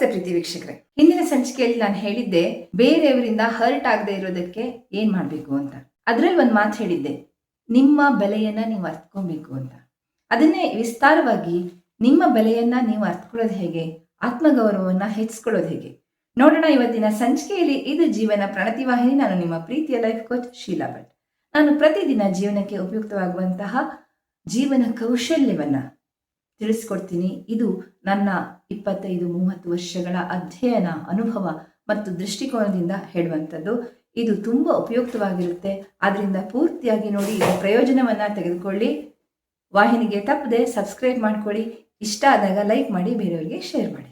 ನಮಸ್ತೆ ಪ್ರೀತಿ ವೀಕ್ಷಕರೇ. ಹಿಂದಿನ ಸಂಚಿಕೆಯಲ್ಲಿ ನಾನು ಹೇಳಿದ್ದೆ, ಬೇರೆಯವರಿಂದ ಹರ್ಟ್ ಆಗದೆ ಇರೋದಕ್ಕೆ ಏನ್ ಮಾಡ್ಬೇಕು ಅಂತ. ಅದ್ರಲ್ಲಿ ಒಂದು ಮಾತು ಹೇಳಿದ್ದೆ, ನಿಮ್ಮ ಬೆಲೆಯನ್ನ ನೀವು ಅರ್ಥಕೊಬೇಕು ಅಂತ. ಅದನ್ನೇ ವಿಸ್ತಾರವಾಗಿ, ನಿಮ್ಮ ಬೆಲೆಯನ್ನ ನೀವು ಅರ್ಥಕೊಳ್ಳೋದು ಹೇಗೆ, ಆತ್ಮಗೌರವವನ್ನ ಹೆಚ್ಚಿಸ್ಕೊಳ್ಳೋದು ಹೇಗೆ. ನೋಡೋಣ ಇವತ್ತಿನ ಸಂಚಿಕೆಯಲ್ಲಿ ಇದು ಜೀವನ ಪ್ರಣತಿ ವಾಹಿನಿ. ನಾನು ನಿಮ್ಮ ಪ್ರೀತಿಯ ಲೈಫ್ ಕೋಚ್ ಶೀಲಾ ಭಟ್. ನಾನು ಪ್ರತಿದಿನ ಜೀವನಕ್ಕೆ ಉಪಯುಕ್ತವಾಗುವಂತಹ ಜೀವನ ಕೌಶಲ್ಯವನ್ನ ತಿಳಿಸ್ಕೊಡ್ತೀನಿ. ಇದು ನನ್ನ ಇಪ್ಪತ್ತೈದು ಮೂವತ್ತು ವರ್ಷಗಳ ಅಧ್ಯಯನ ಅನುಭವ ಮತ್ತು ದೃಷ್ಟಿಕೋನದಿಂದ ಹೇಳುವಂಥದ್ದು. ಇದು ತುಂಬ ಉಪಯುಕ್ತವಾಗಿರುತ್ತೆ. ಅದರಿಂದ ಪೂರ್ತಿಯಾಗಿ ನೋಡಿ ಪ್ರಯೋಜನವನ್ನು ತೆಗೆದುಕೊಳ್ಳಿ. ವಾಹಿನಿಗೆ ತಪ್ಪದೆ ಸಬ್ಸ್ಕ್ರೈಬ್ ಮಾಡ್ಕೊಳ್ಳಿ. ಇಷ್ಟ ಆದಾಗ ಲೈಕ್ ಮಾಡಿ, ಬೇರೆಯವರಿಗೆ ಶೇರ್ ಮಾಡಿ.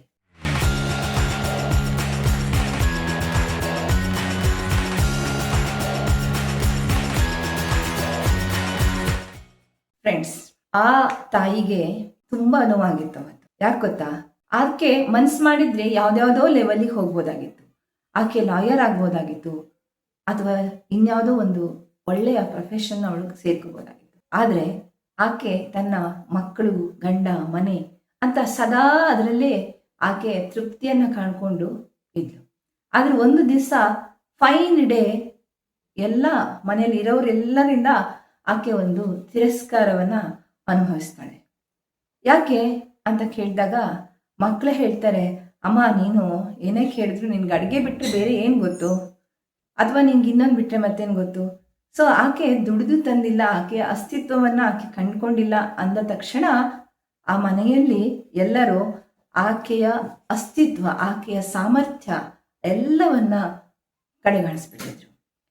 ಫ್ರೆಂಡ್ಸ್, ಆ ತಾಯಿಗೆ ತುಂಬಾ ನೋವಾಗಿತ್ತು ಅವತ್ತು. ಯಾಕೆ ಗೊತ್ತಾ? ಆಕೆ ಮನ್ಸು ಮಾಡಿದ್ರೆ ಯಾವ್ದ್ಯಾವ್ದೋ ಲೆವೆಲಿಗೆ ಹೋಗ್ಬೋದಾಗಿತ್ತು. ಆಕೆ ಲಾಯರ್ ಆಗ್ಬೋದಾಗಿತ್ತು. ಅಥವಾ ಇನ್ಯಾವುದೋ ಒಂದು ಒಳ್ಳೆಯ ಪ್ರೊಫೆಷನ್ ಅವಳು ಸೇರ್ಕೋಬೋದಾಗಿತ್ತು. ಆದರೆ ಆಕೆ ತನ್ನ ಮಕ್ಕಳು, ಗಂಡ, ಮನೆ ಅಂತ ಸದಾ ಅದರಲ್ಲೇ ಆಕೆ ತೃಪ್ತಿಯನ್ನ ಕಾಣ್ಕೊಂಡು ಇದ್ಲು. ಆದ್ರೆ ಒಂದು ದಿವಸ ಫೈನ್ ಡೇ ಎಲ್ಲ ಮನೆಯಲ್ಲಿ ಇರೋರೆಲ್ಲರಿಂದ ಆಕೆ ಒಂದು ತಿರಸ್ಕಾರವನ್ನ ಅನುಭವಿಸ್ತಾಳೆ. ಯಾಕೆ ಅಂತ ಕೇಳಿದಾಗ ಮಕ್ಕಳೇ ಹೇಳ್ತಾರೆ, ಅಮ್ಮ, ನೀನು ಏನೇ ಕೇಳಿದ್ರು ನಿನ್ಗೆ ಅಡುಗೆ ಬಿಟ್ಟರೆ ಬೇರೆ ಏನು ಗೊತ್ತು? ಅಥವಾ ನಿನ್ಗೆ ಇನ್ನೊಂದು ಬಿಟ್ಟರೆ ಮತ್ತೇನು ಗೊತ್ತು? ಸೊ ಆಕೆ ದುಡಿದು ತಂದಿಲ್ಲ, ಆಕೆ ಅಸ್ತಿತ್ವವನ್ನು ಆಕೆ ಕಂಡುಕೊಂಡಿಲ್ಲ ಅಂದ ತಕ್ಷಣ ಆ ಮನೆಯಲ್ಲಿ ಎಲ್ಲರೂ ಆಕೆಯ ಅಸ್ತಿತ್ವ, ಆಕೆಯ ಸಾಮರ್ಥ್ಯ ಎಲ್ಲವನ್ನ ಕಡೆಗಾಣಿಸ್ಬಿಟ್ಟಿದ್ರು.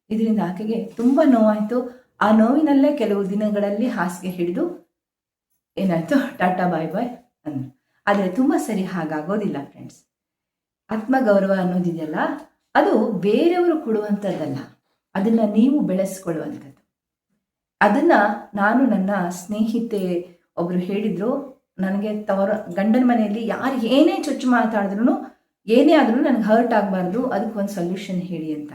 ಇದರಿಂದ ಆಕೆಗೆ ತುಂಬ ನೋವಾಯಿತು. ಆ ನೋವಿನಲ್ಲೇ ಕೆಲವು ದಿನಗಳಲ್ಲಿ ಹಾಸಿಗೆ ಹಿಡಿದು ಏನಾಯ್ತು? ಟಾಟಾ ಬಾಯ್ ಬಾಯ್ ಅಂದರು. ಆದರೆ ತುಂಬ ಸರಿ ಹಾಗಾಗೋದಿಲ್ಲ ಫ್ರೆಂಡ್ಸ್ ಆತ್ಮಗೌರವ ಅನ್ನೋದಿದೆಯಲ್ಲ, ಅದು ಬೇರೆಯವರು ಕೊಡುವಂಥದ್ದಲ್ಲ. ಅದನ್ನ ನೀವು ಬೆಳೆಸ್ಕೊಳ್ಳುವಂಥದ್ದು. ಅದನ್ನ ನಾನು ನನ್ನ ಸ್ನೇಹಿತೆ ಒಬ್ರು ಹೇಳಿದ್ರು, ನನಗೆ ತವರ, ಗಂಡನ ಮನೆಯಲ್ಲಿ ಯಾರು ಏನೇ ಚುಚ್ಚು ಮಾತಾಡಿದ್ರು ಏನೇ ಆದ್ರೂ ನನಗೆ ಹರ್ಟ್ ಆಗಬಾರ್ದು ಅದಕ್ಕೊಂದು ಸೊಲ್ಯೂಷನ್ ಹೇಳಿ ಅಂತ.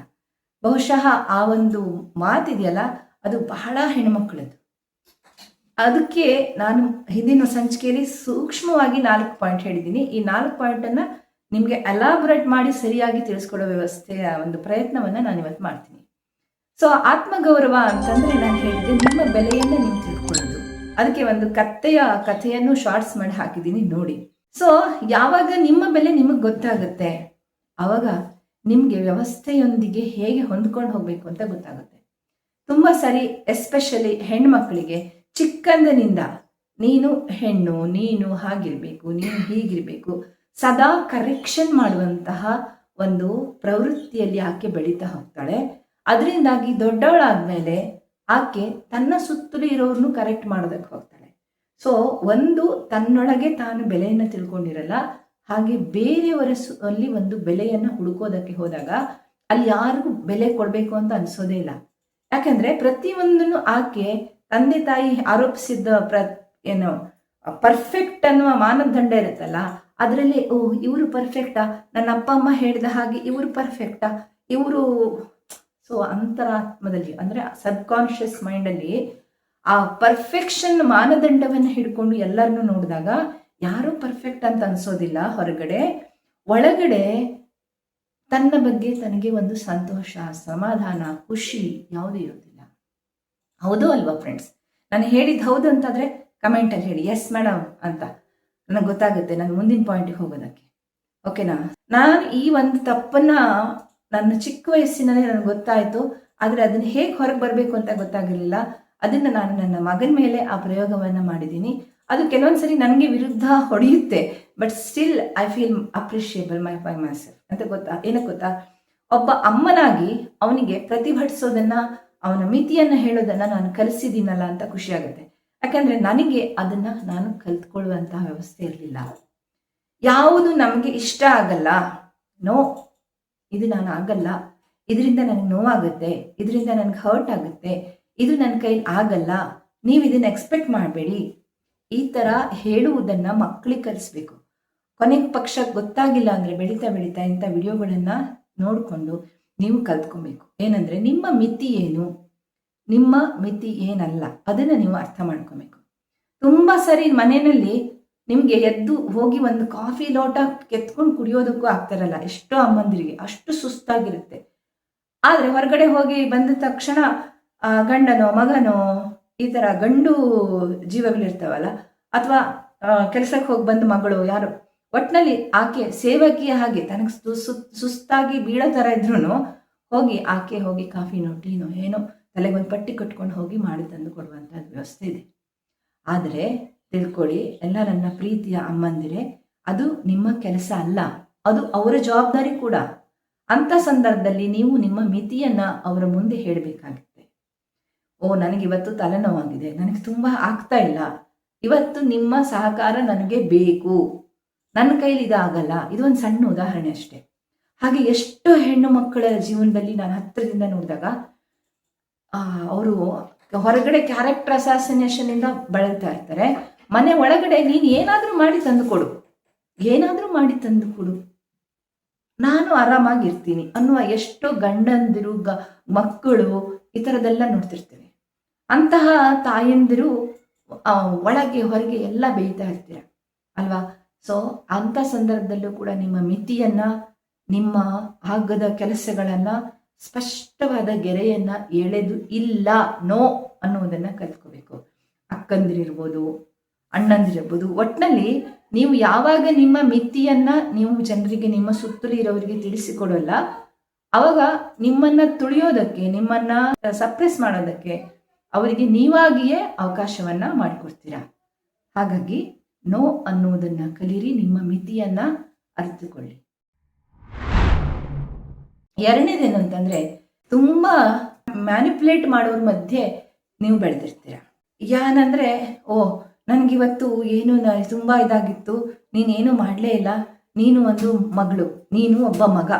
ಬಹುಶಃ ಆ ಒಂದು ಮಾತಿದೆಯಲ್ಲ, ಅದು ಬಹಳ ಹೆಣ್ಮಕ್ಳದ್ದು ಅದಕ್ಕೆ ನಾನು ಹಿಂದಿನ ಸಂಚಿಕೆಯಲ್ಲಿ ಸೂಕ್ಷ್ಮವಾಗಿ ನಾಲ್ಕು ಪಾಯಿಂಟ್ ಹೇಳಿದ್ದೀನಿ. ಈ ನಾಲ್ಕು ಪಾಯಿಂಟನ್ನು ನಿಮಗೆ ಅಲಾಬ್ರೇಟ್ ಮಾಡಿ ಸರಿಯಾಗಿ ತಿಳಿಸ್ಕೊಡೋ ವ್ಯವಸ್ಥೆಯ ಒಂದು ಪ್ರಯತ್ನವನ್ನು ನಾನು ಇವತ್ತು ಮಾಡ್ತೀನಿ. ಸೊ ಆತ್ಮಗೌರವ ಅಂತಂದ್ರೆ ನಾನು ಹೇಳಿದೆ ನಿಮ್ಮ ಬೆಲೆಯನ್ನು ನೀವು ತಿಳ್ಕೊಳ್ಳೋದು. ಅದಕ್ಕೆ ಒಂದು ಕತ್ತೆಯ ಕಥೆಯನ್ನು ಶಾರ್ಟ್ಸ್ ಮಾಡಿ ಹಾಕಿದ್ದೀನಿ ನೋಡಿ. ಸೊ ಯಾವಾಗ ನಿಮ್ಮ ಬೆಲೆ ನಿಮಗೆ ಗೊತ್ತಾಗುತ್ತೆ? ಆವಾಗ ನಿಮಗೆ ವ್ಯವಸ್ಥೆಯೊಂದಿಗೆ ಹೇಗೆ ಹೊಂದ್ಕೊಂಡು ಹೋಗ್ಬೇಕು ಅಂತ ಗೊತ್ತಾಗುತ್ತೆ. ತುಂಬ ಸರಿ ಎಸ್ಪೆಷಲಿ ಹೆಣ್ಮಕ್ಳಿಗೆ ಚಿಕ್ಕಂದಿನಿಂದ ನೀನು ಹೆಣ್ಣು, ನೀನು ಹಾಗಿರ್ಬೇಕು, ನೀನು ಹೀಗಿರ್ಬೇಕು, ಸದಾ ಕರೆಕ್ಷನ್ ಮಾಡುವಂತಹ ಒಂದು ಪ್ರವೃತ್ತಿಯಲ್ಲಿ ಆಕೆ ಬೆಳೀತಾ ಹೋಗ್ತಾಳೆ. ಅದರಿಂದಾಗಿ ದೊಡ್ಡವಳಾದ್ಮೇಲೆ ಆಕೆ ತನ್ನ ಸುತ್ತಲೂ ಇರೋರ್ನು ಕರೆಕ್ಟ್ ಮಾಡೋದಕ್ಕೆ ಹೋಗ್ತಾಳೆ. ಸೊ ಒಂದು ತನ್ನೊಳಗೆ ತಾನು ಬೆಲೆಯನ್ನು ತಿಳ್ಕೊಂಡಿರಲ್ಲ, ಹಾಗೆ ಬೇರೆಯವರ ಸು, ಅಲ್ಲಿ ಒಂದು ಬೆಲೆಯನ್ನು ಹುಡುಕೋದಕ್ಕೆ ಹೋದಾಗ ಅಲ್ಲಿ ಯಾರಿಗೂ ಬೆಲೆ ಕೊಡಬೇಕು ಅಂತ ಅನಿಸೋದೇ ಇಲ್ಲ. ಯಾಕಂದ್ರೆ ಪ್ರತಿಯೊಂದನ್ನು ಆಕೆ ತಂದೆ ತಾಯಿ ಆರೋಪಿಸಿದ್ದ ಪ್ರ, ಏನು ಪರ್ಫೆಕ್ಟ್ ಅನ್ನುವ ಮಾನದಂಡ ಇರುತ್ತಲ್ಲ, ಅದರಲ್ಲಿ, ಓ, ಇವರು ಪರ್ಫೆಕ್ಟಾ ನನ್ನ ಅಪ್ಪ, ಅಮ್ಮ ಹೇಳಿದ ಹಾಗೆ ಇವರು ಪರ್ಫೆಕ್ಟಾ ಇವರು, ಸೊ, ಅಂತರಾತ್ಮದಲ್ಲಿ, ಅಂದರೆ ಸಬ್ ಕಾನ್ಷಿಯಸ್ ಮೈಂಡಲ್ಲಿ ಆ ಪರ್ಫೆಕ್ಷನ್ ಮಾನದಂಡವನ್ನು ಹಿಡ್ಕೊಂಡು ಎಲ್ಲರನ್ನೂ ನೋಡಿದಾಗ ಯಾರೂ ಪರ್ಫೆಕ್ಟ್ ಅಂತ ಅನ್ಸೋದಿಲ್ಲ ಹೊರಗಡೆ. ಒಳಗಡೆ ತನ್ನ ಬಗ್ಗೆ ತನಗೆ ಒಂದು ಸಂತೋಷ, ಸಮಾಧಾನ, ಖುಷಿ ಯಾವುದೇ ಇರೋದಿಲ್ಲ ಹೌದು ಅಲ್ವಾ ಫ್ರೆಂಡ್ಸ್ ನಾನು ಹೇಳಿದ್ದು ಹೌದು ಅಂತಾದರೆ ಕಮೆಂಟಲ್ಲಿ ಹೇಳಿ ಎಸ್ ಮೇಡಮ್ ಅಂತ. ನನಗೆ ಗೊತ್ತಾಗುತ್ತೆ ನಾನು ಮುಂದಿನ ಪಾಯಿಂಟಿಗೆ ಹೋಗೋದಕ್ಕೆ. ಓಕೆನಾ ನಾನು ಈ ಒಂದು ತಪ್ಪನ್ನ ನನ್ನ ಚಿಕ್ಕ ವಯಸ್ಸಿನಲ್ಲೇ ನನಗೆ ಗೊತ್ತಾಯಿತು, ಆದರೆ ಅದನ್ನು ಹೇಗೆ ಹೊರಗೆ ಬರಬೇಕು ಅಂತ ಗೊತ್ತಾಗಿರಲಿಲ್ಲ. ಅದನ್ನು ನಾನು ನನ್ನ ಮಗನ ಮೇಲೆ ಆ ಪ್ರಯೋಗವನ್ನು ಮಾಡಿದ್ದೀನಿ ಅದು ಕೆಲವೊಂದ್ಸರಿ ನನಗೆ ವಿರುದ್ಧ ಹೊಡೆಯುತ್ತೆ but still I feel appreciable my five myself ಅಂತ ಗೊತ್ತಾ? ಏನಕ್ಕೆ ಗೊತ್ತಾ? ಒಬ್ಬ ಅಮ್ಮನಾಗಿ ಅವನಿಗೆ ಪ್ರತಿಭಟಿಸೋದನ್ನ ಅವನ ಮಿತಿಯನ್ನು ಹೇಳೋದನ್ನ ನಾನು ಕಲಿಸಿದ್ದೀನಲ್ಲ ಅಂತ ಖುಷಿಯಾಗುತ್ತೆ ಯಾಕಂದ್ರೆ ನನಗೆ ಅದನ್ನ ನಾನು ಕಲ್ತ್ಕೊಳ್ಳುವಂತಹ ವ್ಯವಸ್ಥೆ ಇರಲಿಲ್ಲ. ಯಾವುದು ನಮಗೆ ಇಷ್ಟ ಆಗಲ್ಲ, ನೋ, ಇದು ನಾನು ಆಗಲ್ಲ, ಇದರಿಂದ ನನಗೆ ನೋವಾಗುತ್ತೆ, ಇದರಿಂದ ನನಗೆ ಹರ್ಟ್ ಆಗುತ್ತೆ, ಇದು ನನ್ನ ಕೈಲಿ ಆಗಲ್ಲ, ನೀವು ಇದನ್ನ ಎಕ್ಸ್ಪೆಕ್ಟ್ ಮಾಡಬೇಡಿ. ಈ ಥರ ಹೇಳುವುದನ್ನು ಮಕ್ಕಳಿಗೆ ಕಲಿಸ್ಬೇಕು. ಕೊನೆಗೆ ಪಕ್ಷ ಗೊತ್ತಾಗಿಲ್ಲ ಅಂದರೆ ಬೆಳೀತಾ ಬೆಳೀತಾ ಇಂಥ ವಿಡಿಯೋಗಳನ್ನು ನೋಡಿಕೊಂಡು ನೀವು ಕಲ್ತ್ಕೊಬೇಕು. ಏನಂದರೆ ನಿಮ್ಮ ಮಿತಿ ಏನು? ನಿಮ್ಮ ಮಿತಿ ಏನಲ್ಲ? ಅದನ್ನು ನೀವು ಅರ್ಥ ಮಾಡ್ಕೊಬೇಕು. ತುಂಬ ಸರಿ ಮನೆಯಲ್ಲಿ ನಿಮಗೆ ಎದ್ದು ಹೋಗಿ ಒಂದು ಕಾಫಿ ಲೋಟ ಕೆತ್ಕೊಂಡು ಕುಡಿಯೋದಕ್ಕೂ ಆಗ್ತಾರಲ್ಲ, ಎಷ್ಟೋ ಅಮ್ಮಂದಿರಿಗೆ, ಅಷ್ಟು ಸುಸ್ತಾಗಿರುತ್ತೆ. ಆದರೆ ಹೊರಗಡೆ ಹೋಗಿ ಬಂದ ತಕ್ಷಣ ಗಂಡನೋ, ಮಗನೋ, ಈ ಥರ ಗಂಡು ಜೀವಗಳಿರ್ತಾವಲ್ಲ, ಅಥವಾ ಕೆಲಸಕ್ಕೆ ಹೋಗಿ ಬಂದ ಮಗಳು, ಯಾರು ಒಟ್ಟಿನಲ್ಲಿ ಆಕೆ ಸೇವಕಿಯ ಹಾಗೆ ತನಗೆ ಸುಸ್ತಾಗಿ ಬೀಳೋ ಥರ ಇದ್ರೂ ಹೋಗಿ ಆಕೆ ಹೋಗಿ ಕಾಫಿನೋ ಟೀನೋ ಏನೋ ತಲೆಗೊಂದು ಪಟ್ಟಿ ಕಟ್ಕೊಂಡು ಹೋಗಿ ಮಾಡಿ ತಂದು ಕೊಡುವಂಥ ವ್ಯವಸ್ಥೆ ಇದೆ. ಆದರೆ ತಿಳ್ಕೊಳ್ಳಿ ಎಲ್ಲ ನನ್ನ ಪ್ರೀತಿಯ ಅಮ್ಮಂದಿರೆ, ಅದು ನಿಮ್ಮ ಕೆಲಸ ಅಲ್ಲ, ಅದು ಅವರ ಜವಾಬ್ದಾರಿ ಕೂಡ. ಅಂಥ ಸಂದರ್ಭದಲ್ಲಿ ನೀವು ನಿಮ್ಮ ಮಿತಿಯನ್ನು ಅವರ ಮುಂದೆ ಹೇಳಬೇಕಾಗುತ್ತೆ. ಓ, ನನಗೆ ಇವತ್ತು ತಲೆನೋವಾಗಿದೆ, ನನಗೆ ತುಂಬ ಆಗ್ತಾ ಇಲ್ಲ, ಇವತ್ತು ನಿಮ್ಮ ಸಹಕಾರ ನನಗೆ ಬೇಕು. ನನ್ನ ಕೈಲಿ ಇದಾಗಲ್ಲ ಇದು ಒಂದು ಸಣ್ಣ ಉದಾಹರಣೆ ಅಷ್ಟೇ. ಹಾಗೆ ಎಷ್ಟೋ ಹೆಣ್ಣು ಮಕ್ಕಳ ಜೀವನದಲ್ಲಿ ನಾನು ಹತ್ತಿರದಿಂದ ನೋಡಿದಾಗ ಅವರು ಹೊರಗಡೆ ಕ್ಯಾರೆಕ್ಟರ್ ಅಸಾಸಿನೇಷನ್ ಇಂದ ಬಳಲ್ತಾ ಇರ್ತಾರೆ. ಮನೆ ಒಳಗಡೆ ನೀನು ಏನಾದರೂ ಮಾಡಿ ತಂದು ಕೊಡು. ಏನಾದರೂ ಮಾಡಿ ತಂದು ಕೊಡು. ನಾನು ಆರಾಮಾಗಿರ್ತೀನಿ ಅನ್ನುವ ಎಷ್ಟೋ ಗಂಡಂದಿರು, ಗ, ಮಕ್ಕಳು ಈ ಥರದ್ದೆಲ್ಲ ನೋಡ್ತಿರ್ತೀವಿ ಅಂತಹ ತಾಯಂದಿರು ಒಳಗೆ ಹೊರಗೆ ಎಲ್ಲ ಬೇಯ್ತಾ ಇರ್ತೀರ. ಅಲ್ವಾ? ಸೊ ಅಂಥ ಸಂದರ್ಭದಲ್ಲೂ ಕೂಡ ನಿಮ್ಮ ಮಿತಿಯನ್ನ, ನಿಮ್ಮ ಆಗದ ಕೆಲಸಗಳನ್ನ ಸ್ಪಷ್ಟವಾದ ಗೆರೆಯನ್ನ ಎಳೆದು ಇಲ್ಲ, ನೋ ಅನ್ನೋದನ್ನ ಕಲ್ತ್ಕೋಬೇಕು. ಅಕ್ಕಂದಿರಿರ್ಬೋದು, ಅಣ್ಣಂದಿರಿರ್ಬೋದು ಒಟ್ಟಿನಲ್ಲಿ ನೀವು ಯಾವಾಗ ನಿಮ್ಮ ಮಿತಿಯನ್ನ ನೀವು ಜನರಿಗೆ, ನಿಮ್ಮ ಸುತ್ತಲೂ ಇರೋರಿಗೆ ತಿಳಿಸಿಕೊಡಲ್ಲ, ಅವಾಗ ನಿಮ್ಮನ್ನ ತುಳಿಯೋದಕ್ಕೆ, ನಿಮ್ಮನ್ನ ಸಪ್ರೆಸ್ ಮಾಡೋದಕ್ಕೆ ಅವರಿಗೆ ನೀವಾಗಿಯೇ ಅವಕಾಶವನ್ನ ಮಾಡಿಕೊಡ್ತೀರಾ? ಹಾಗಾಗಿ ನೋ ಅನ್ನೋದನ್ನ ಕಲಿರಿ, ನಿಮ್ಮ ಮಿತಿಯನ್ನ ಅರಿತುಕೊಳ್ಳಿ. ಎರಡನೇದೇನು ಅಂತಂದ್ರೆ, ತುಂಬಾ ಮ್ಯಾನಿಪುಲೇಟ್ ಮಾಡೋರ ಮಧ್ಯೆ ನೀವು ಬೆಳೆದಿರ್ತೀರ. ಯಾನಂದ್ರೆ, ಓ, ನನಗಿವತ್ತು ಏನು ನ, ತುಂಬ ಇದಾಗಿತ್ತು, ನೀನೇನು ಮಾಡಲೇ ಇಲ್ಲ, ನೀನು ಒಂದು ಮಗಳು, ನೀನು ಒಬ್ಬ ಮಗ,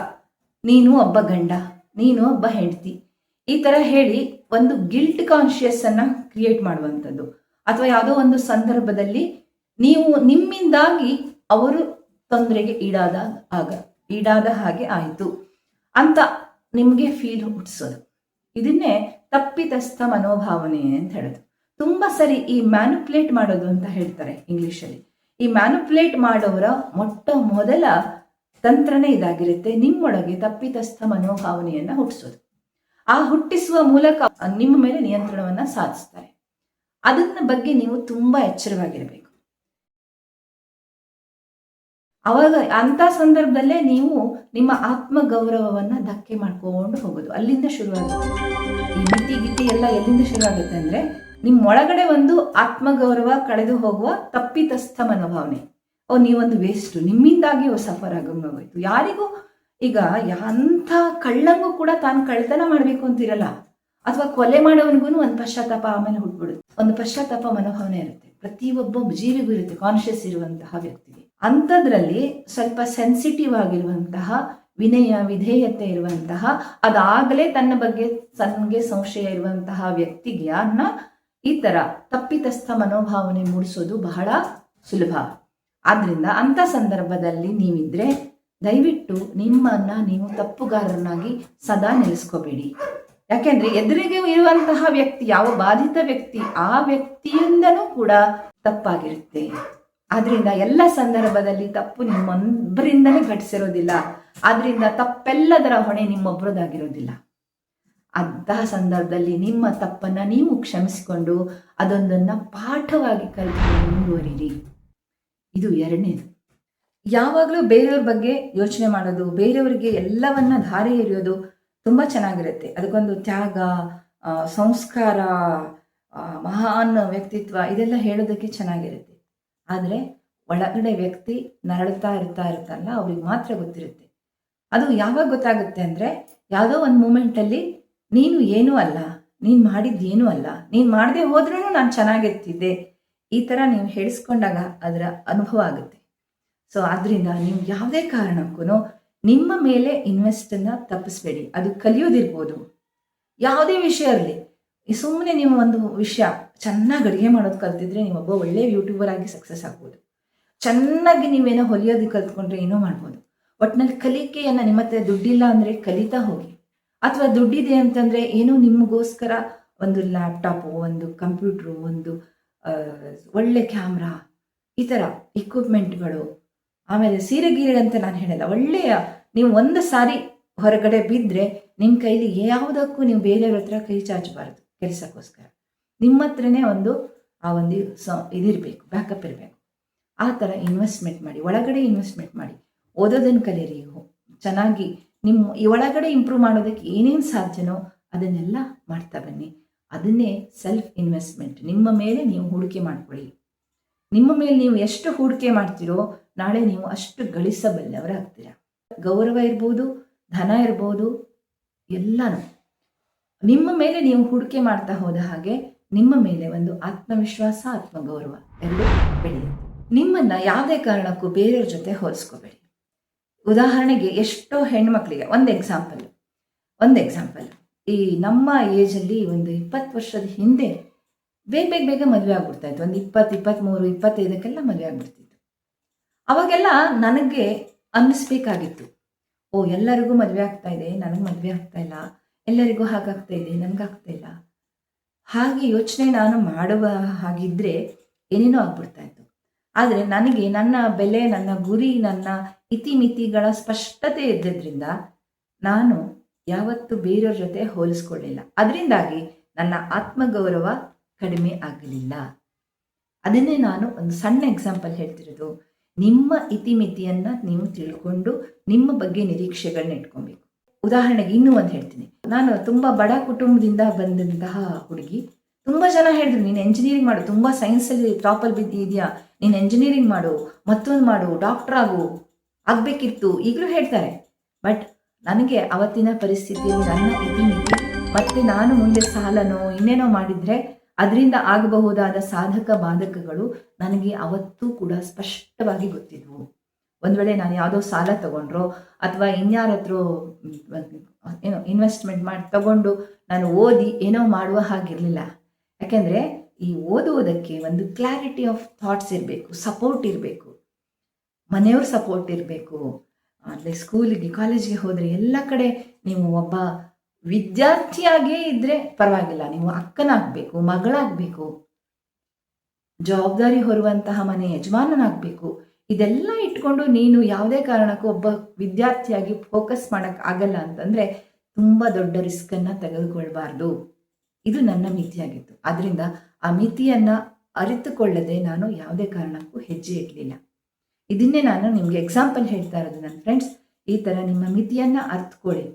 ನೀನು ಒಬ್ಬ ಗಂಡ, ನೀನು ಒಬ್ಬ ಹೆಂಡತಿ. ಈ ತರ ಹೇಳಿ ಒಂದು ಗಿಲ್ಟ್ ಕಾನ್ಶಿಯಸ್ ಅನ್ನ ಕ್ರಿಯೇಟ್ ಮಾಡುವಂಥದ್ದು. ಅಥವಾ ಯಾವುದೋ ಒಂದು ಸಂದರ್ಭದಲ್ಲಿ ನೀವು ನಿಮ್ಮಿಂದಾಗಿ ಅವರು ತೊಂದರೆಗೆ ಈಡಾದ ಆಗ, ಈಡಾದ ಹಾಗೆ ಆಯಿತು ಅಂತ ನಿಮಗೆ ಫೀಲ್ ಹುಟ್ಟಿಸೋದು. ಇದನ್ನೇ ತಪ್ಪಿತಸ್ಥ ಮನೋಭಾವನೆ ಅಂತ ಹೇಳೋದು. ತುಂಬಾ ಸರಿ ಈ ಮ್ಯಾನುಪ್ಲೇಟ್ ಮಾಡೋದು ಅಂತ ಹೇಳ್ತಾರೆ ಇಂಗ್ಲಿಷಲ್ಲಿ. ಈ ಮ್ಯಾನುಪ್ಲೇಟ್ ಮಾಡೋರ ಮೊಟ್ಟ ಮೊದಲ ತಂತ್ರನೇ ಇದಾಗಿರುತ್ತೆ, ನಿಮ್ಮೊಳಗೆ ತಪ್ಪಿತಸ್ಥ ಮನೋಭಾವನೆಯನ್ನ ಹುಟ್ಟಿಸೋದು. ಆ ಹುಟ್ಟಿಸುವ ಮೂಲಕ ನಿಮ್ಮ ಮೇಲೆ ನಿಯಂತ್ರಣವನ್ನ ಸಾಧಿಸ್ತಾರೆ. ಅದನ್ನ ಬಗ್ಗೆ ನೀವು ತುಂಬಾ ಎಚ್ಚರವಾಗಿರಬೇಕು. ಅವಾಗ ಅಂತ ಸಂದರ್ಭದಲ್ಲೇ ನೀವು ನಿಮ್ಮ ಆತ್ಮ ಗೌರವವನ್ನ ಧಕ್ಕೆ ಮಾಡ್ಕೊಂಡು ಹೋಗೋದು. ಅಲ್ಲಿಂದ ಶುರುವಾಗುತ್ತೆ. ಈ ಮಿತಿ ಗಿತಿ ಎಲ್ಲ ಎಲ್ಲಿಂದ ಶುರುವಾಗುತ್ತೆ ಅಂದ್ರೆ ನಿಮ್ಮ ಒಳಗಡೆ ಒಂದು ಆತ್ಮಗೌರವ ಕಳೆದು ಹೋಗುವ ತಪ್ಪಿತಸ್ಥ ಮನೋಭಾವನೆ. ಓ, ನೀವೊಂದು ವೇಸ್ಟ್ ನಿಮ್ಮಿಂದಾಗಿ ಸಫರ್ ಆಗೋಯ್ತು ಯಾರಿಗೂ ಈಗ ಅಂಥ ಕಳ್ಳಂಗೂ ಕೂಡ ತಾನು ಕಳ್ತನ ಮಾಡಬೇಕು ಅಂತಿರಲ್ಲ. ಅಥವಾ ಕೊಲೆ ಮಾಡೋವನಿಗೂ ಒಂದು ಪಶ್ಚಾತ್ತಾಪ ಆಮೇಲೆ ಹುಟ್ಬಿಡುತ್ತೆ. ಒಂದು ಪಶ್ಚಾತ್ತಾಪ ಮನೋಭಾವನೆ ಇರುತ್ತೆ. ಪ್ರತಿಯೊಬ್ಬ ಜೀವಿಗೂ ಇರುತ್ತೆ ಕಾನ್ಶಿಯಸ್ ಇರುವಂತಹ ವ್ಯಕ್ತಿಗೆ. ಅಂಥದ್ರಲ್ಲಿ ಸ್ವಲ್ಪ ಸೆನ್ಸಿಟಿವ್ ಆಗಿರುವಂತಹ ವಿನಯ, ವಿಧೇಯತೆ ಇರುವಂತಹ, ಅದಾಗಲೇ ತನ್ನ ಬಗ್ಗೆ ತನಗೆ ಸಂಶಯ ಇರುವಂತಹ ವ್ಯಕ್ತಿಗೆ ಅನ್ನ ಈ ತರ ತಪ್ಪಿತಸ್ಥ ಮನೋಭಾವನೆ ಮೂಡಿಸೋದು ಬಹಳ ಸುಲಭ. ಆದ್ರಿಂದ ಅಂಥ ಸಂದರ್ಭದಲ್ಲಿ ನೀವಿದ್ರೆ ದಯವಿಟ್ಟು ನಿಮ್ಮನ್ನ ನೀವು ತಪ್ಪುಗಾರರನ್ನಾಗಿ ಸದಾ ನಿಲ್ಲಿಸ್ಕೋಬೇಡಿ ಯಾಕೆಂದ್ರೆ ಎದುರಿಗೆ ಇರುವಂತಹ ವ್ಯಕ್ತಿ, ಯಾವ ಬಾಧಿತ ವ್ಯಕ್ತಿ, ಆ ವ್ಯಕ್ತಿಯಿಂದನೂ ಕೂಡ ತಪ್ಪಾಗಿರುತ್ತೆ. ಆದ್ರಿಂದ ಎಲ್ಲ ಸಂದರ್ಭದಲ್ಲಿ ತಪ್ಪು ನಿಮ್ಮೊಬ್ಬರಿಂದಲೇ ಘಟಿಸಿರೋದಿಲ್ಲ. ಆದ್ರಿಂದ ತಪ್ಪೆಲ್ಲದರ ಹೊಣೆ ನಿಮ್ಮೊಬ್ಬರದಾಗಿರೋದಿಲ್ಲ ಅಂತಹ ಸಂದರ್ಭದಲ್ಲಿ ನಿಮ್ಮ ತಪ್ಪನ್ನ ನೀವು ಕ್ಷಮಿಸಿಕೊಂಡು ಅದೊಂದನ್ನ ಪಾಠವಾಗಿ ಕಲಿತು ಮುಂದುವರಿರಿ. ಇದು ಎರಡನೇದು. ಯಾವಾಗಲೂ ಬೇರೆಯವ್ರ ಬಗ್ಗೆ ಯೋಚನೆ ಮಾಡೋದು, ಬೇರೆಯವರಿಗೆ ಎಲ್ಲವನ್ನ ಧಾರೆ ಎರೆಯೋದು ತುಂಬ ಚೆನ್ನಾಗಿರುತ್ತೆ. ಅದಕ್ಕೊಂದು ತ್ಯಾಗ ಸಂಸ್ಕಾರ ಮಹಾನ್ ವ್ಯಕ್ತಿತ್ವ ಇದೆಲ್ಲ ಹೇಳೋದಕ್ಕೆ ಚೆನ್ನಾಗಿರುತ್ತೆ. ಆದರೆ ಒಳಗಡೆ ವ್ಯಕ್ತಿ ನರಳುತ್ತಾ ಇರ್ತಾ ಇರುತ್ತಲ್ಲ, ಅವ್ರಿಗೆ ಮಾತ್ರ ಗೊತ್ತಿರುತ್ತೆ. ಅದು ಯಾವಾಗ ಗೊತ್ತಾಗುತ್ತೆ ಅಂದರೆ ಯಾವುದೋ ಒಂದು ಮೂಮೆಂಟಲ್ಲಿ ನೀನು ಏನೂ ಅಲ್ಲ, ನೀನು ಮಾಡಿದ್ದು ಏನೂ ಅಲ್ಲ, ನೀನು ಮಾಡದೆ ಹೋದ್ರೂ ನಾನು ಚೆನ್ನಾಗಿರ್ತಿದ್ದೆ. ಈ ಥರ ನೀವು ಹೇಳಿಸ್ಕೊಂಡಾಗ ಅದರ ಅನುಭವ ಆಗುತ್ತೆ. ಸೊ ಆದ್ದರಿಂದ ನೀವು ಯಾವುದೇ ಕಾರಣಕ್ಕೂ ನಿಮ್ಮ ಮೇಲೆ ಇನ್ವೆಸ್ಟನ್ನು ತಪ್ಪಿಸ್ಬೇಡಿ. ಅದು ಕಲಿಯೋದಿರ್ಬೋದು. ಯಾವುದೇ ವಿಷಯ ಇರಲಿ. ಸುಮ್ಮನೆ ನೀವು ಒಂದು ವಿಷಯ ಚೆನ್ನಾಗಿ ಅಡುಗೆ ಮಾಡೋದು ಕಲ್ತಿದ್ರೆ ನೀವು ಒಬ್ಬ ಒಳ್ಳೆಯ ಯೂಟ್ಯೂಬರ್ ಆಗಿ ಸಕ್ಸಸ್ ಆಗ್ಬೋದು. ಚೆನ್ನಾಗಿ ನೀವೇನೋ ಹೊಲಿಯೋದು ಕಲ್ತ್ಕೊಂಡ್ರೆ ಏನೋ ಮಾಡ್ಬೋದು. ಒಟ್ಟಿನಲ್ಲಿ ಕಲಿಕೆಯನ್ನು ನಿಮ್ಮ ಹತ್ರ ದುಡ್ಡಿಲ್ಲ ಅಂದರೆ ಕಲಿತಾ ಹೋಗಿ. ಅಥವಾ ದುಡ್ಡಿದೆ ಅಂತಂದರೆ ಏನೋ ನಿಮಗೋಸ್ಕರ ಒಂದು ಲ್ಯಾಪ್ಟಾಪು ಒಂದು ಕಂಪ್ಯೂಟ್ರು ಒಂದು ಒಳ್ಳೆ ಕ್ಯಾಮ್ರಾ ಈ ಥರ ಇಕ್ವಿಪ್ಮೆಂಟ್ಗಳು ಆಮೇಲೆ ಸೀರೆ ಗೀರೆ ಅಂತ ನಾನು ಹೇಳಲ್ಲ. ಒಳ್ಳೆಯ ನೀವು ಒಂದು ಸಾರಿ ಹೊರಗಡೆ ಬಿದ್ದರೆ ನಿಮ್ಮ ಕೈಲಿ ಯಾವುದಕ್ಕೂ ನೀವು ಬೇರೆಯವ್ರ ಹತ್ರ ಕೈ ಚಾಚಬಾರ್ದು ಕೆಲಸಕ್ಕೋಸ್ಕರ. ನಿಮ್ಮ ಹತ್ರನೇ ಒಂದು, ಆ ಒಂದು ಸ, ಇದಿರಬೇಕು ಬ್ಯಾಕಪ್ ಇರಬೇಕು. ಆ ಥರ ಇನ್ವೆಸ್ಟ್ಮೆಂಟ್ ಮಾಡಿ, ಒಳಗಡೆ ಇನ್ವೆಸ್ಟ್ಮೆಂಟ್ ಮಾಡಿ. ಓದೋದನ್ನು ಕಲಿಯಿರಿ ಚೆನ್ನಾಗಿ ನಿಮ್ಮ ಈ ಒಳಗಡೆ ಇಂಪ್ರೂವ್ ಮಾಡೋದಕ್ಕೆ ಏನೇನು ಸಾಧ್ಯನೋ ಅದನ್ನೆಲ್ಲ ಮಾಡ್ತಾ ಬನ್ನಿ. ಅದನ್ನೇ ಸೆಲ್ಫ್ ಇನ್ವೆಸ್ಟ್ಮೆಂಟ್ ನಿಮ್ಮ ಮೇಲೆ ನೀವು ಹೂಡಿಕೆ ಮಾಡ್ಕೊಳ್ಳಿ. ನಿಮ್ಮ ಮೇಲೆ ನೀವು ಎಷ್ಟು ಹೂಡಿಕೆ ಮಾಡ್ತೀರೋ ನಾಳೆ ನೀವು ಅಷ್ಟು ಗಳಿಸಬಲ್ಲವರಾಗ್ತೀರ? ಗೌರವ ಇರ್ಬೋದು, ಧನ ಇರ್ಬೋದು, ಎಲ್ಲನೂ. ನಿಮ್ಮ ಮೇಲೆ ನೀವು ಹೂಡಿಕೆ ಮಾಡ್ತಾ ಹೋದ ಹಾಗೆ ನಿಮ್ಮ ಮೇಲೆ ಒಂದು ಆತ್ಮವಿಶ್ವಾಸ, ಆತ್ಮಗೌರವ ಎರಡು ಬೆಳೆಯುತ್ತೆ. ನಿಮ್ಮನ್ನ ಯಾವುದೇ ಕಾರಣಕ್ಕೂ ಬೇರೆಯವ್ರ ಜೊತೆ ಹೋಲಿಸ್ಕೋಬೇಡಿ. ಉದಾಹರಣೆಗೆ ಎಷ್ಟೋ ಹೆಣ್ಮಕ್ಳಿಗೆ, ಒಂದು ಎಕ್ಸಾಂಪಲ್ ಒಂದು ಎಕ್ಸಾಂಪಲ್ ಈ ನಮ್ಮ ಏಜಲ್ಲಿ ಒಂದು ಇಪ್ಪತ್ತು ವರ್ಷದ ಹಿಂದೆ, ಬೇಗ ಬೇಗ ಬೇಗ ಮದುವೆ ಆಗ್ಬಿಡ್ತಾ ಇತ್ತು. ಒಂದು ಇಪ್ಪತ್ತು ಇಪ್ಪತ್ತ್ಮೂರು ಇಪ್ಪತ್ತೈದಕ್ಕೆಲ್ಲ ಮದುವೆ ಆಗ್ಬಿಡ್ತಿತ್ತು. ಅವಾಗೆಲ್ಲ ನನಗೆ ಅನ್ನಿಸ್ಬೇಕಾಗಿತ್ತು. ಓ, ಎಲ್ಲರಿಗೂ ಮದುವೆ ಆಗ್ತಾ ಇದೆ, ನನಗೆ ಮದುವೆ ಆಗ್ತಾ ಇಲ್ಲ, ಎಲ್ಲರಿಗೂ ಹಾಗಾಗ್ತಾ ಇದೆ, ನನಗಾಗ್ತಾ ಇಲ್ಲ. ಹಾಗೆ ಯೋಚನೆ ನಾನು ಮಾಡುವ ಹಾಗಿದ್ರೆ ಏನೇನೋ ಆಗ್ಬಿಡ್ತಾ ಇತ್ತು. ಆದರೆ ನನಗೆ ನನ್ನ ಬೆಲೆ, ನನ್ನ ಗುರಿ, ನನ್ನ ಇತಿಮಿತಿಗಳ ಸ್ಪಷ್ಟತೆ ಇದ್ದದ್ರಿಂದ ನಾನು ಯಾವತ್ತೂ ಬೇರೆಯವ್ರ ಜೊತೆ ಹೋಲಿಸ್ಕೊಳ್ಳಿಲ್ಲ. ಅದರಿಂದಾಗಿ ನನ್ನ ಆತ್ಮಗೌರವ ಕಡಿಮೆ ಆಗಲಿಲ್ಲ. ಅದನ್ನೇ ನಾನು ಒಂದು ಸಣ್ಣ ಎಕ್ಸಾಂಪಲ್ ಹೇಳ್ತಿರೋದು. ನಿಮ್ಮ ಇತಿಮಿತಿಯನ್ನ ನೀವು ತಿಳ್ಕೊಂಡು ನಿಮ್ಮ ಬಗ್ಗೆ ನಿರೀಕ್ಷೆಗಳನ್ನ ಇಟ್ಕೊಬೇಕು. ಉದಾಹರಣೆಗೆ ಇನ್ನೂ ಒಂದು ಹೇಳ್ತೀನಿ. ನಾನು ತುಂಬ ಬಡ ಕುಟುಂಬದಿಂದ ಬಂದಂತಹ ಹುಡುಗಿ. ತುಂಬ ಜನ ಹೇಳಿದ್ರು, ನೀನು ಎಂಜಿನಿಯರಿಂಗ್ ಮಾಡು, ತುಂಬ ಸೈನ್ಸಲ್ಲಿ ಟಾಪಲ್ಲಿ ಬಿದ್ದಿದೆಯಾ ನೀನು ಎಂಜಿನಿಯರಿಂಗ್ ಮಾಡು, ಮತ್ತೊಂದು ಮಾಡು ಡಾಕ್ಟರ್ ಆಗು. ಆಗಬೇಕಿತ್ತು. ಈಗಲೂ ಹೇಳ್ತಾರೆ. ಬಟ್ ನನಗೆ ಅವತ್ತಿನ ಪರಿಸ್ಥಿತಿಯಲ್ಲಿ ನನ್ನ ಇತಿಮಿತಿ, ಮತ್ತೆ ನಾನು ಮುಂದೆ ಸಾಲನೋ, ಇನ್ನೇನೋ ಮಾಡಿದರೆ ಅದರಿಂದ ಆಗಬಹುದಾದ ಸಾಧಕ ಬಾಧಕಗಳು ನನಗೆ ಅವತ್ತೂ ಕೂಡ ಸ್ಪಷ್ಟವಾಗಿ ಗೊತ್ತಿದ್ವು. ಒಂದು ವೇಳೆ ನಾನು ಯಾವುದೋ ಸಾಲ ತಗೊಂಡ್ರೋ ಅಥವಾ ಇನ್ಯಾರ ಹತ್ರ ಏನೋ ಇನ್ವೆಸ್ಟ್ಮೆಂಟ್ ಮಾಡಿ, ತಗೊಂಡು ನಾನು ಓದಿ ಏನೋ ಮಾಡುವ ಹಾಗಿರಲಿಲ್ಲ. ಯಾಕೆಂದರೆ ಈ ಓದುವುದಕ್ಕೆ ಒಂದು ಕ್ಲಾರಿಟಿ ಆಫ್ ಥಾಟ್ಸ್ ಇರಬೇಕು ಸಪೋರ್ಟ್ ಇರಬೇಕು. ಮನೆಯವ್ರ ಸಪೋರ್ಟ್ ಇರಬೇಕು. ಅಂದರೆ ಸ್ಕೂಲಿಗೆ ಕಾಲೇಜಿಗೆ ಹೋದರೆ ಎಲ್ಲ ಕಡೆ ನೀವು ಒಬ್ಬ ವಿದ್ಯಾರ್ಥಿಯಾಗೇ ಇದ್ದರೆ ಪರವಾಗಿಲ್ಲ. ನೀವು ಅಕ್ಕನಾಗಬೇಕು, ಮಗಳಾಗಬೇಕು, ಜವಾಬ್ದಾರಿ ಹೊರುವಂತಹ ಮನೆ ಯಜಮಾನನಾಗಬೇಕು, ಇದೆಲ್ಲ ಇಟ್ಕೊಂಡು ನೀನು ಯಾವುದೇ ಕಾರಣಕ್ಕೂ ಒಬ್ಬ ವಿದ್ಯಾರ್ಥಿಯಾಗಿ ಫೋಕಸ್ ಮಾಡೋಕ್ಕೆ ಆಗಲ್ಲ ಅಂತಂದರೆ ತುಂಬ ದೊಡ್ಡ ರಿಸ್ಕನ್ನು ತೆಗೆದುಕೊಳ್ಬಾರ್ದು. ಇದು ನನ್ನ ಮಿತಿಯಾಗಿತ್ತು. ಆದ್ದರಿಂದ ಆ ಮಿತಿಯನ್ನು ಅರಿತುಕೊಳ್ಳದೆ ನಾನು ಯಾವುದೇ ಕಾರಣಕ್ಕೂ ಹೆಜ್ಜೆ ಇಡಲಿಲ್ಲ. ಇದನ್ನೇ ನಾನು ನಿಮಗೆ ಎಕ್ಸಾಂಪಲ್ ಹೇಳ್ತಾ ಇರೋದು, ನನ್ನ ಫ್ರೆಂಡ್ಸ್ ಈ ಥರ ನಿಮ್ಮ ಮಿತಿಯನ್ನು ಅರ್ಥಕೊಳ್ಳಿ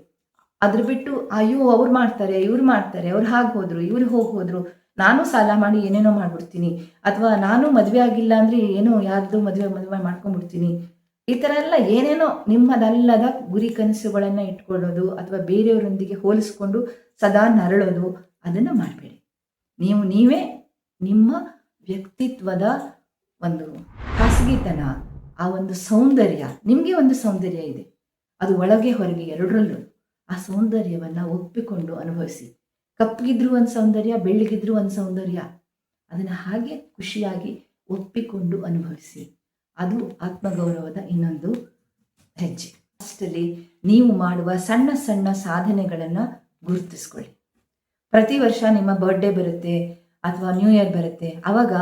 ಅದ್ರ ಬಿಟ್ಟು, ಅಯ್ಯೋ, ಅವ್ರು ಮಾಡ್ತಾರೆ, ಇವ್ರು ಮಾಡ್ತಾರೆ, ಅವ್ರು ಹಾಗೆ ಹೋದ್ರು, ಇವ್ರು ಹೋಗಿ ಹೋದ್ರು, ನಾನು ಸಾಲ ಮಾಡಿ ಏನೇನೋ ಮಾಡ್ಬಿಡ್ತೀನಿ, ಅಥವಾ ನಾನು ಮದುವೆ ಆಗಿಲ್ಲ ಅಂದ್ರೆ ಏನೋ ಯಾರ್ದು ಮದುವೆ ಮದುವೆ ಮಾಡ್ಕೊಂಡ್ಬಿಡ್ತೀನಿ ಈ ಥರ ಎಲ್ಲ ಏನೇನೋ ನಿಮ್ಮದಲ್ಲದ ಗುರಿ ಕನಸುಗಳನ್ನು ಇಟ್ಕೊಳ್ಳೋದು ಅಥವಾ ಬೇರೆಯವರೊಂದಿಗೆ ಹೋಲಿಸ್ಕೊಂಡು ಸದಾ ನರಳೋದು, ಅದನ್ನು ಮಾಡಬೇಡಿ. ನೀವು, ನೀವೇ ನಿಮ್ಮ ವ್ಯಕ್ತಿತ್ವದ ಒಂದು ಖಾಸಗಿತನ, ಆ ಒಂದು ಸೌಂದರ್ಯ, ನಿಮಗೆ ಒಂದು ಸೌಂದರ್ಯ ಇದೆ. ಅದು ಒಳಗೆ ಹೊರಗೆ ಎರಡರಲ್ಲೂ. ಆ ಸೌಂದರ್ಯವನ್ನು ಒಪ್ಪಿಕೊಂಡು ಅನುಭವಿಸಿ. ಕಪ್ಪಗಿದ್ರು ಒಂದು ಸೌಂದರ್ಯ, ಬೆಳ್ಳಿಗಿದ್ರೂ ಒಂದು ಸೌಂದರ್ಯ. ಅದನ್ನು ಹಾಗೆ ಖುಷಿಯಾಗಿ ಒಪ್ಪಿಕೊಂಡು ಅನುಭವಿಸಿ. ಅದು ಆತ್ಮಗೌರವದ ಇನ್ನೊಂದು ಹೆಜ್ಜೆ. ಅಷ್ಟರಲ್ಲಿ ನೀವು ಮಾಡುವ ಸಣ್ಣ ಸಣ್ಣ ಸಾಧನೆಗಳನ್ನು ಗುರುತಿಸ್ಕೊಳ್ಳಿ. ಪ್ರತಿ ವರ್ಷ ನಿಮ್ಮ ಬರ್ಡೇ ಬರುತ್ತೆ ಅಥವಾ ನ್ಯೂ ಇಯರ್ ಬರುತ್ತೆ. ಆವಾಗ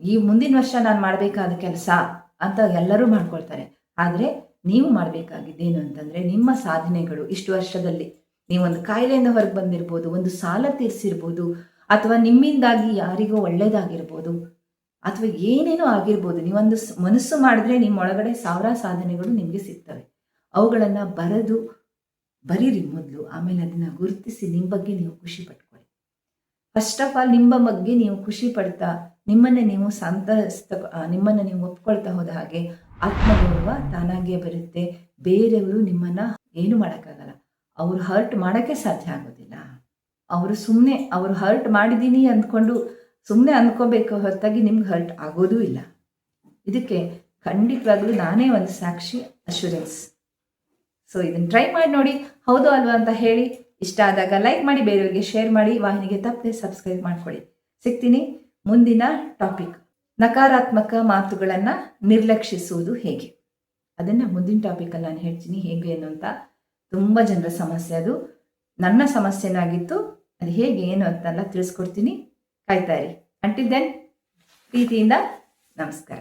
ಈ ಮುಂದಿನ ವರ್ಷ ನಾನು ಮಾಡಬೇಕಾದ ಕೆಲಸ ಅಂತ ಎಲ್ಲರೂ ಮಾಡ್ಕೊಳ್ತಾರೆ. ಆದರೆ ನೀವು ಮಾಡಬೇಕಾಗಿದ್ದೇನು ಅಂತಂದರೆ ನಿಮ್ಮ ಸಾಧನೆಗಳು ಇಷ್ಟು ವರ್ಷದಲ್ಲಿ. ನೀವೊಂದು ಕಾಯಿಲೆಯಿಂದ ಹೊರಗೆ ಬಂದಿರ್ಬೋದು, ಒಂದು ಸಾಲ ತೀರಿಸಿರ್ಬೋದು, ಅಥವಾ ನಿಮ್ಮಿಂದಾಗಿ ಯಾರಿಗೋ ಒಳ್ಳೇದಾಗಿರ್ಬೋದು, ಅಥವಾ ಏನೇನೋ ಆಗಿರ್ಬೋದು, ನೀವೊಂದು ಮನಸ್ಸು ಮಾಡಿದ್ರೆ ನಿಮ್ಮ ಒಳಗಡೆ ಸಾವಿರ ಸಾಧನೆಗಳು ನಿಮಗೆ ಸಿಗ್ತವೆ. ಅವುಗಳನ್ನು ಬರೆದು, ಬರೀರಿ ಮೊದಲು, ಆಮೇಲೆ ಅದನ್ನು ಗುರುತಿಸಿ ನಿಮ್ಮ ಬಗ್ಗೆ ನೀವು ಖುಷಿ ಪಟ್ಕೊಳ್ಳಿ. ಫಸ್ಟ್ ಆಫ್ ಆಲ್ ನಿಮ್ಮ ಬಗ್ಗೆ ನೀವು ಖುಷಿ ಪಡ್ತಾ, ನಿಮ್ಮನ್ನೇ ನೀವು ಸಂತಸ್ತ ನಿಮ್ಮನ್ನು ನೀವು ಒಪ್ಕೊಳ್ತಾ ಹೋದ ಹಾಗೆ ಆತ್ಮಗೌರವ ತಾನಾಗೇ ಬರುತ್ತೆ. ಬೇರೆಯವರು ನಿಮ್ಮನ್ನು ಏನು ಮಾಡೋಕ್ಕಾಗಲ್ಲ. ಅವರು ಹರ್ಟ್ ಮಾಡೋಕ್ಕೆ ಸಾಧ್ಯ ಆಗೋದಿಲ್ಲ. ಅವರು ಸುಮ್ಮನೆ ಅವರು ಹರ್ಟ್ ಮಾಡಿದ್ದೀನಿ ಅಂದ್ಕೊಂಡು ಸುಮ್ಮನೆ ಅಂದ್ಕೋಬೇಕು ಹೊರತಾಗಿ ನಿಮ್ಗೆ ಹರ್ಟ್ ಆಗೋದೂ ಇಲ್ಲ. ಇದಕ್ಕೆ ಖಂಡಿತವಾಗಲೂ ನಾನೇ ಒಂದು ಸಾಕ್ಷಿ ಅಶೂರೆನ್ಸ್ ಸೊ ಇದನ್ನು ಟ್ರೈ ಮಾಡಿ ನೋಡಿ. ಹೌದು ಅಲ್ವಾ ಅಂತ ಹೇಳಿ. ಇಷ್ಟ ಆದಾಗ ಲೈಕ್ ಮಾಡಿ, ಬೇರೆಯವರಿಗೆ ಶೇರ್ ಮಾಡಿ. ವಾಹಿನಿಗೆ ತಪ್ಪದೆ ಸಬ್ಸ್ಕ್ರೈಬ್ ಮಾಡ್ಕೊಳ್ಳಿ. ಸಿಗ್ತೀನಿ ಮುಂದಿನ ಟಾಪಿಕ್ ನಕಾರಾತ್ಮಕ ಮಾತುಗಳನ್ನು ನಿರ್ಲಕ್ಷಿಸುವುದು ಹೇಗೆ? ಅದನ್ನು ಮುಂದಿನ ಟಾಪಿಕಲ್ಲಿ ನಾನು ಹೇಳ್ತೀನಿ, ಹೇಗೆ ಏನು ಅಂತ ತುಂಬ ಜನರ ಸಮಸ್ಯೆ ಅದು. ನನ್ನ ಸಮಸ್ಯೆನಾಗಿತ್ತು, ಅದು ಹೇಗೆ, ಏನು ಅಂತೆಲ್ಲ ತಿಳಿಸ್ಕೊಡ್ತೀನಿ. ಕಾಯ್ತಾ ಇರಿ. ಅಂಟಿಲ್ ದೆನ್ ಪ್ರೀತಿಯಿಂದ ನಮಸ್ಕಾರ.